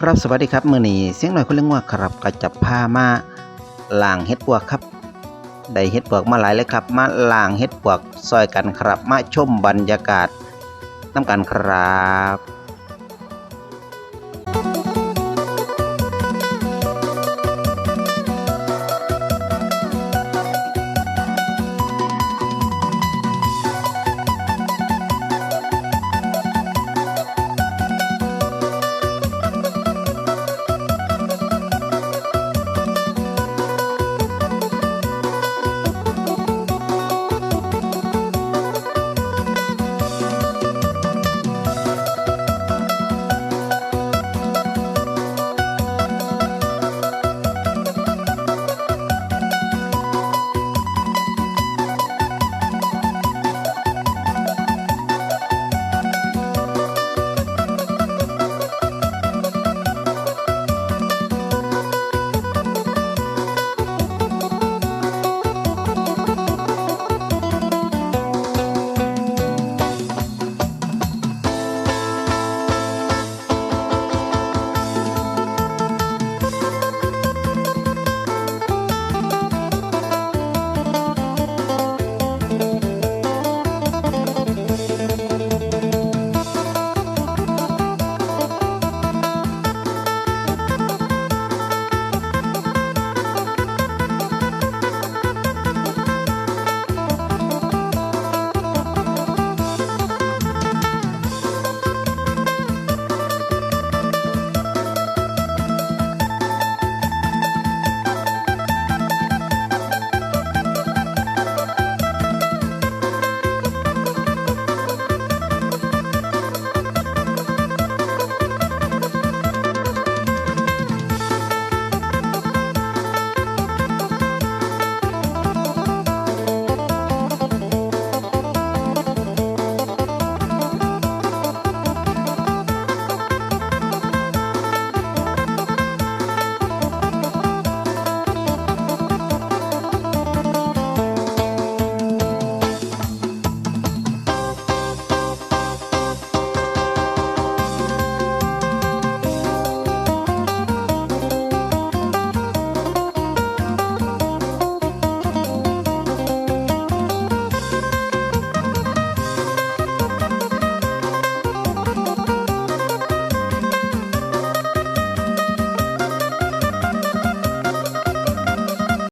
ครับสวัสดีครับมื่อนี้เสียงหน่อยคนเล่งว่าครับก็จับผ้ามาล่างเฮ็ดปวกครับได้เฮ็ดปวกมาหลายเลยครับ มาล่างเฮ็ดปวกซอยกันครับ มาชมบรรยากาศน้ำกันครับ